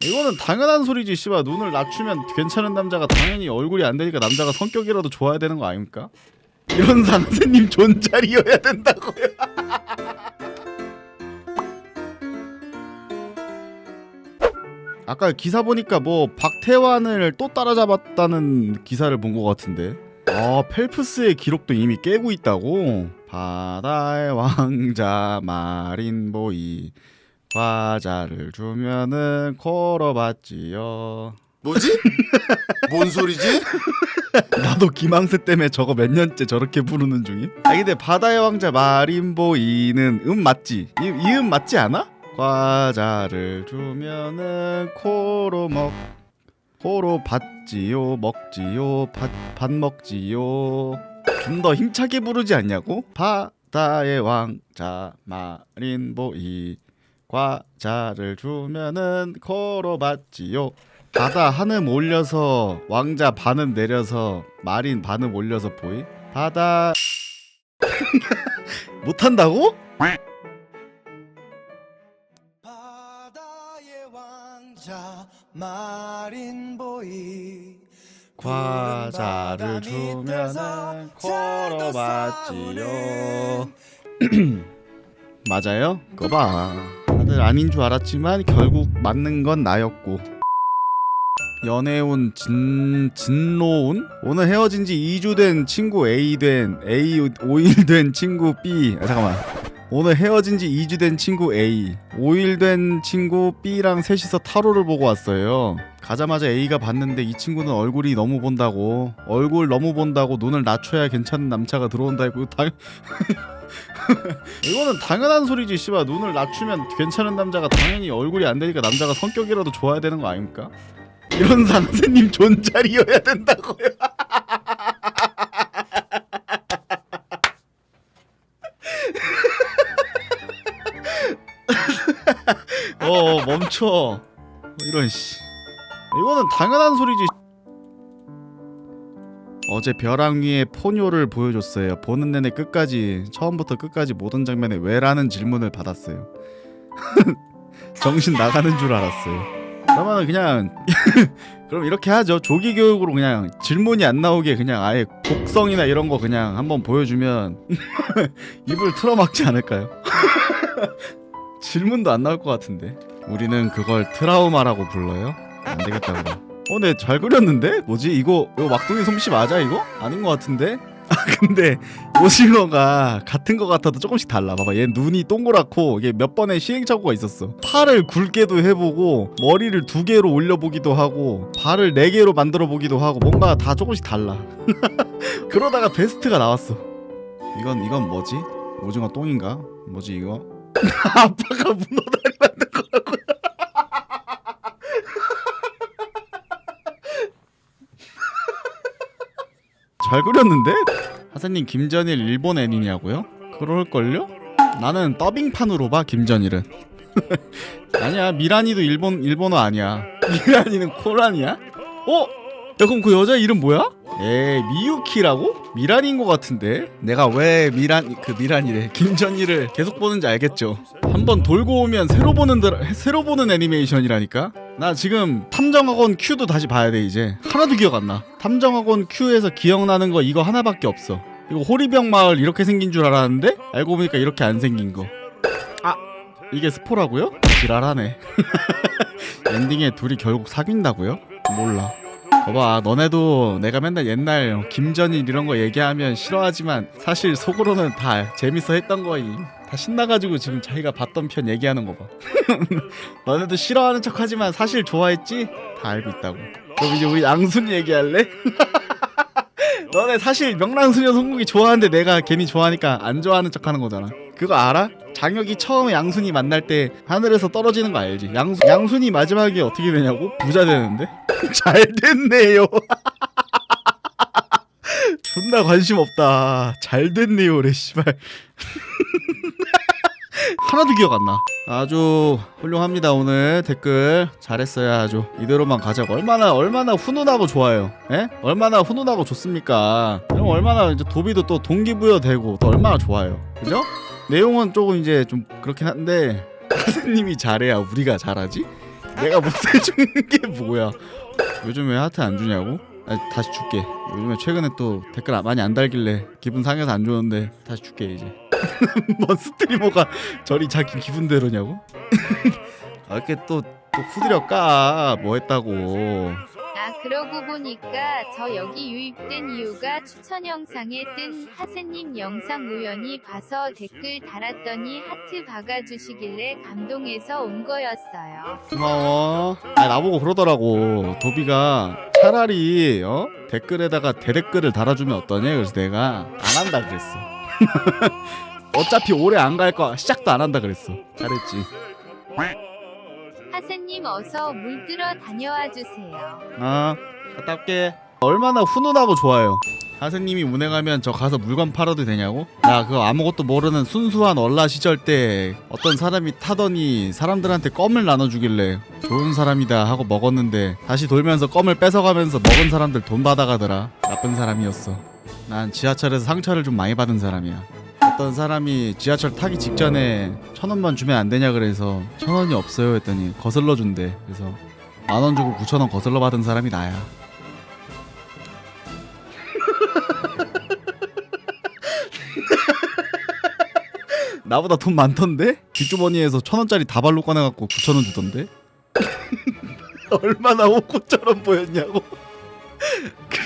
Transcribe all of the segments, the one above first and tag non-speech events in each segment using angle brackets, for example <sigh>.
이거는 당연한 소리지 씨발. 눈을 낮추면 괜찮은 남자가 당연히 얼굴이 안 되니까 남자가 성격이라도 좋아야 되는 거 아닙니까? 이런 상세님 존잘이어야 된다고요. <laughs> 아까 기사 보니까 뭐 박태환을 또 따라잡았다는 기사를 본 것 같은데. 아 펠프스의 기록도 이미 깨고 있다고? 바다의 왕자 마린보이 과자를 주면은 걸어봤지요 뭐지? <laughs> 뭔 소리지? 나도 김항세 때문에 저거 몇 년째 저렇게 부르는 중임 아 근데 바다의 왕자 마린보이는 음 맞지? 이, 이음 맞지 않아? 과자를 주면은 코로 먹 코로 받지요 먹지요 밭, 밭 먹지요 좀 더 힘차게 부르지 않냐고? 바다의 왕자 마린보이 과자를 주면은 코로 받지요. 바다 한음 올려서 왕자 반음 내려서 마린 반음 올려서 보이? 바다. <laughs> 못한다고? 바다의 왕자 마린 보이. 과자를 주면은 걸어봤지요. <clears throat> 맞아요? 그거 봐 다들 아닌 줄 알았지만 결국 맞는 건 나였고. 연애운 진 진로운? 오늘 헤어진 지 2주 된 친구 A 된 A 5일 된 친구 B. 아, 잠깐만 오늘 헤어진 지 2주 된 친구 A 5일 된 친구 B랑 셋이서 타로를 보고 왔어요 가자마자 A가 봤는데 이 친구는 얼굴이 너무 본다고 얼굴 너무 본다고 눈을 낮춰야 괜찮은 남자가 들어온다 했고 당 <laughs> 이거는 당연한 소리지 씨발 눈을 낮추면 괜찮은 남자가 당연히 얼굴이 안 되니까 남자가 성격이라도 좋아야 되는 거 아닙니까? 이런 상세님 존잘이어야 된다고요. <laughs> 어 멈춰. 이런 씨. 이거는 당연한 소리지. 어제 벼랑 위에 포뇨를 보여줬어요. 보는 내내 끝까지 처음부터 끝까지 모든 장면에 왜라는 질문을 받았어요. <laughs> 정신 나가는 줄 알았어요. 그러면 그냥 <laughs> 그럼 이렇게 하죠. 조기 교육으로 그냥 질문이 안 나오게 그냥 아예 곡성이나 이런 거 그냥 한번 보여주면 <laughs> 입을 틀어막지 않을까요? 질문도 안 나올 것 같은데. 우리는 그걸 트라우마라고 불러요? 안 되겠다 그럼. 어, 근데 잘 그렸는데? 뭐지? 이거 이거 막둥이 솜씨 맞아 이거? 아닌 것 같은데? <laughs> 아 근데 오징어가 같은 것 같아도 조금씩 달라. 봐봐, 얘 눈이 동그랗고 이게 몇 번의 시행착오가 있었어. 팔을 굵게도 해보고 머리를 두 개로 올려보기도 하고 발을 네 개로 만들어 보기도 하고 뭔가 다 조금씩 달라. <laughs> 그러다가 베스트가 나왔어. 이건 이건 뭐지? 오징어 똥인가? 뭐지 이거? <laughs> 아빠가 문어 다리 만든 거라고요. <laughs> 잘 그렸는데? 하사님 김전일 일본 애니냐고요? 그럴걸요? 나는 더빙판으로 봐 김전일은 <laughs> 아니야 미란이도 일본 일본어 아니야 미란이는 코란이야? 어? 야 그럼 그 여자 이름 뭐야? 에이 미유키라고? 미란인 것 같은데? 내가 왜 미란 그 미란이래? 김전일을 계속 보는지 알겠죠? 한번 돌고 오면 새로 보는 드 새로 보는 애니메이션이라니까? 나 지금 탐정학원 Q도 다시 봐야 돼 이제. 하나도 기억 안나. 탐정학원 Q에서 기억나는 거 이거 하나밖에 없어. 이거 호리병 마을 이렇게 생긴 줄 알았는데? 알고 보니까 이렇게 안 생긴 거. 아 이게 스포라고요? 지랄하네. <laughs> 엔딩에 둘이 결국 사귄다고요? 몰라 봐봐 너네도 내가 맨날 옛날 김전일 이런 거 얘기하면 싫어하지만 사실 속으로는 다 재밌어 했던 거임 다 신나가지고 지금 자기가 봤던 편 얘기하는 거봐 <laughs> 너네도 싫어하는 척하지만 사실 좋아했지? 다 알고 있다고 그럼 이제 우리 양순 얘기할래? <laughs> 너네 사실 명랑수녀 성국이 좋아하는데 내가 괜히 좋아하니까 안 좋아하는 척하는 거잖아 그거 알아? 장혁이 처음에 양순이 만날 때 하늘에서 떨어지는 거 알지? 양, 양순이 마지막에 어떻게 되냐고? 부자 되는데? <laughs> 잘 됐네요 <laughs> 존나 관심 없다 잘 됐네요래 씨발 <laughs> 하나도 기억 안 나. 아주 훌륭합니다 오늘 댓글 잘했어요 아주 이대로만 가자고 얼마나 얼마나 훈훈하고 좋아요. 예? 얼마나 훈훈하고 좋습니까? 그럼 얼마나 이제 도비도 또 동기부여 되고 또 얼마나 좋아요. 그죠? 내용은 조금 이제 좀 그렇긴 한데 선생님이 잘해야 우리가 잘하지. 내가 못해주는 게 뭐야 요즘 왜 하트 안 주냐고? 아니, 다시 줄게 요즘에 최근에 또 댓글 아- 많이 안 달길래 기분 상해서 안 주는데 다시 줄게 이제 <laughs> 뭔 스트리머가 저리 자기 기분대로냐고? <laughs> 아 이렇게 또, 또 후드려 까 뭐 했다고 아 그러고 보니까 저 여기 유입된 이유가 추천 영상에 뜬 하세님 영상 우연히 봐서 댓글 달았더니 하트 박아주시길래 감동해서 온 거였어요. 고마워. 아 나보고 그러더라고. 도비가 차라리 어 댓글에다가 대댓글을 달아주면 어떠냐. 그래서 내가 안 한다 그랬어. <laughs> 어차피 오래 안 갈거 시작도 안 한다 그랬어. 잘했지. 하세님 어서 물들어 다녀와 주세요. 아 올게. 얼마나 훈훈하고 좋아요. 하세님이 운행하면 저 가서 물건 팔아도 되냐고? 나 그거 아무것도 모르는 순수한 얼라 시절 때 어떤 사람이 타더니 사람들한테 껌을 나눠주길래 좋은 사람이다 하고 먹었는데 다시 돌면서 껌을 뺏어가면서 먹은 사람들 돈 받아가더라 나쁜 사람이었어 난 지하철에서 상처를 좀 많이 받은 사람이야 어떤 사람이 지하철 타기 직전에 천 원만 주면 안 되냐 그래서 천 원이 없어요 했더니 거슬러 준대 그래서 만 원 주고 구천 원 거슬러 받은 사람이 나야 <laughs> 나보다 돈 많던데? 뒷주머니에서 천 원짜리 다발로 꺼내갖고 구천 원 주던데? <laughs> 얼마나 오고처럼 보였냐고?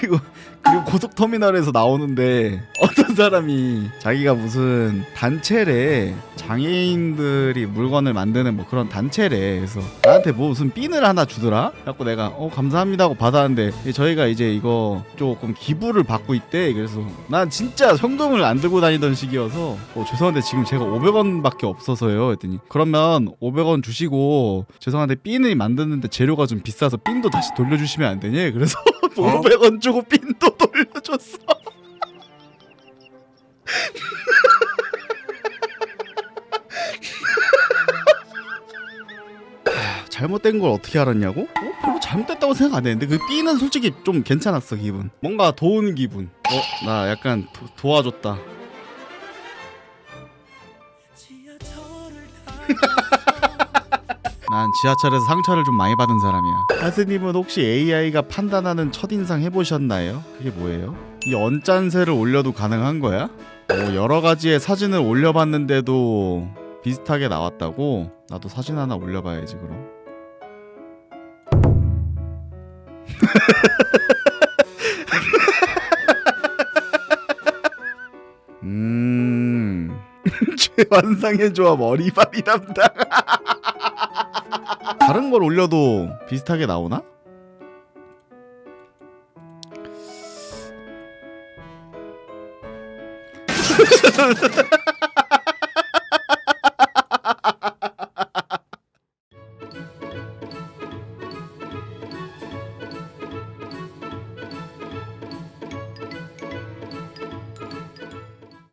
그리고 그리고 고속터미널에서 나오는데 어떤 사람이 자기가 무슨 단체래 장애인들이 물건을 만드는 뭐 그런 단체래. 그래서 나한테 뭐 무슨 핀을 하나 주더라? 그래갖고 내가 어 감사합니다 하고 받았는데 저희가 이제 이거 조금 기부를 받고 있대. 그래서 난 진짜 현금을 안 들고 다니던 시기여서 어 죄송한데 지금 제가 500원밖에 없어서요. 했더니 그러면 500원 주시고 죄송한데 핀을 만드는데 재료가 좀 비싸서 핀도 다시 돌려주시면 안 되니? 그래서 500원 주고 핀도 돌려줬어. 하, <laughs> 잘못된 걸 어떻게 알았냐고? 어? 별로 잘못됐다고 생각 안 했는데 그 B는 솔직히 좀 괜찮았어 기분 뭔가 도우는 기분 어? 나 약간 도, 도와줬다 <laughs> 난 지하철에서 상처를 좀 많이 받은 사람이야. 하스님은 혹시 AI가 판단하는 첫인상 해보셨나요? 그게 뭐예요? 이 언짠새를 올려도 가능한 거야? 뭐 여러 가지의 사진을 올려봤는데도 비슷하게 나왔다고? 나도 사진 하나 올려봐야지 그럼. <laughs> 음. 최완상의 조합 어리바리 담당. 다른 걸 올려도 비슷하게 나오나? <laughs>